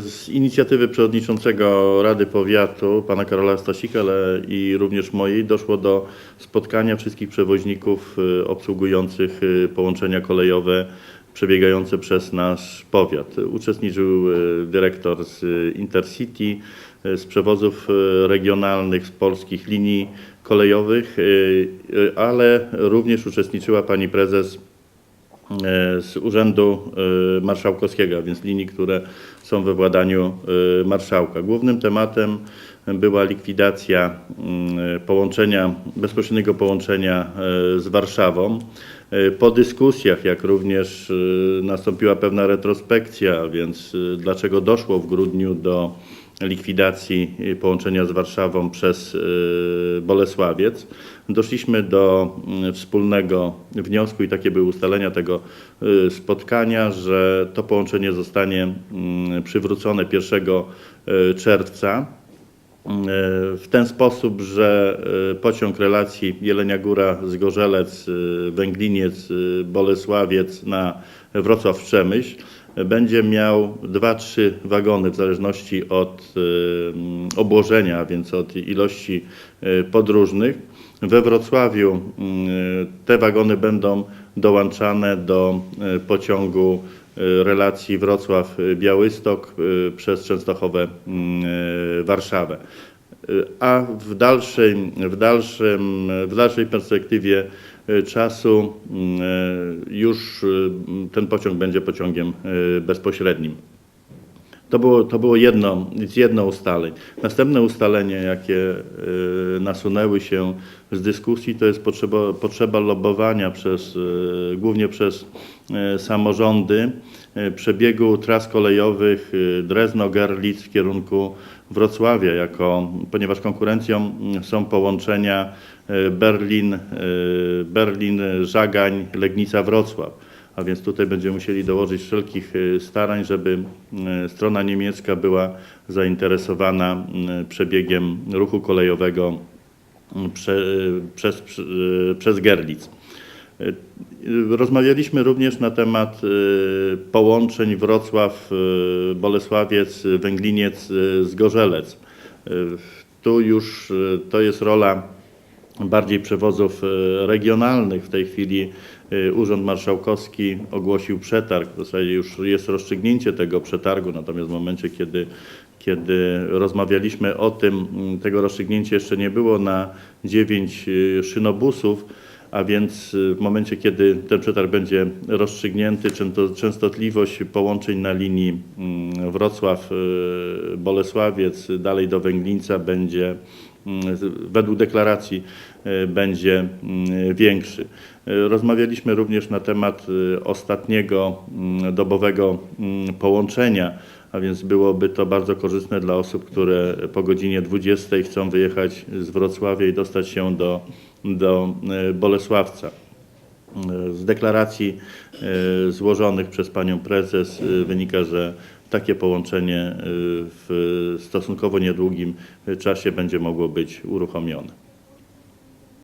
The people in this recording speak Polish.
Z inicjatywy przewodniczącego Rady Powiatu, pana Karola Stasika, ale i również mojej, doszło do spotkania wszystkich przewoźników y, obsługujących y, połączenia kolejowe przebiegające przez nasz powiat. Uczestniczył y, dyrektor z y, Intercity, y, z przewozów y, regionalnych, z polskich linii kolejowych, y, y, ale również uczestniczyła pani prezes z Urzędu e, Marszałkowskiego, a więc linii, które są we władaniu e, marszałka. Głównym tematem była likwidacja mm, połączenia, bezpośredniego połączenia e, z Warszawą. E, Po dyskusjach, jak również e, nastąpiła pewna retrospekcja, więc e, dlaczego doszło w grudniu do likwidacji y, połączenia z Warszawą przez y, Bolesławiec. Doszliśmy do mm, wspólnego wniosku i takie były ustalenia tego y, spotkania, że to połączenie zostanie mm, przywrócone 1 y, czerwca w ten sposób, że y, pociąg relacji Jelenia Góra Zgorzelec, y, Węgliniec, y, Bolesławiec na Wrocław Przemyśl będzie miał 2-3 wagony w zależności od y, obłożenia, więc od ilości y, podróżnych. We Wrocławiu y, te wagony będą dołączane do pociągu relacji Wrocław-Białystok przez Częstochowę Warszawę. Y, A w, dalszym, w, dalszym, w dalszej perspektywie czasu y, już y, ten pociąg będzie pociągiem bezpośrednim. To było, to było jedno, jedno ustaleń. Następne ustalenie, jakie y, nasunęły się z dyskusji, to jest potrzeba, potrzeba lobbowania przez, y, głównie przez y, samorządy przebiegu tras kolejowych Drezno-Gerlitz w kierunku Wrocławia, jako, ponieważ konkurencją są połączenia Berlin, Berlin, Żagań, Legnica, Wrocław. A więc tutaj będziemy musieli dołożyć wszelkich y, starań, żeby y, strona niemiecka była zainteresowana y, przebiegiem ruchu kolejowego prze, przez, przez Gerlitz. Rozmawialiśmy również na temat połączeń Wrocław, Bolesławiec, y, Węgliniec, Zgorzelec. Y, Tu już to jest rola bardziej przewozów y, regionalnych. W tej chwili y, Urząd Marszałkowski ogłosił przetarg. W zasadzie już jest rozstrzygnięcie tego przetargu, natomiast w momencie, kiedy, kiedy rozmawialiśmy o tym, tego rozstrzygnięcia jeszcze nie było na dziewięć y, szynobusów, a więc y, w momencie, kiedy ten przetarg będzie rozstrzygnięty, często- częstotliwość połączeń na linii mm, Wrocław-Bolesławiec dalej do Węglińca będzie mm, według deklaracji y, będzie mm, większy. Y, Rozmawialiśmy również na temat y, ostatniego dobowego połączenia, a więc byłoby to bardzo korzystne dla osób, które po godzinie 20 chcą wyjechać z Wrocławia i dostać się do, do y, Bolesławca. Z deklaracji y, złożonych przez panią prezes wynika, że takie połączenie w stosunkowo niedługim czasie będzie mogło być uruchomione.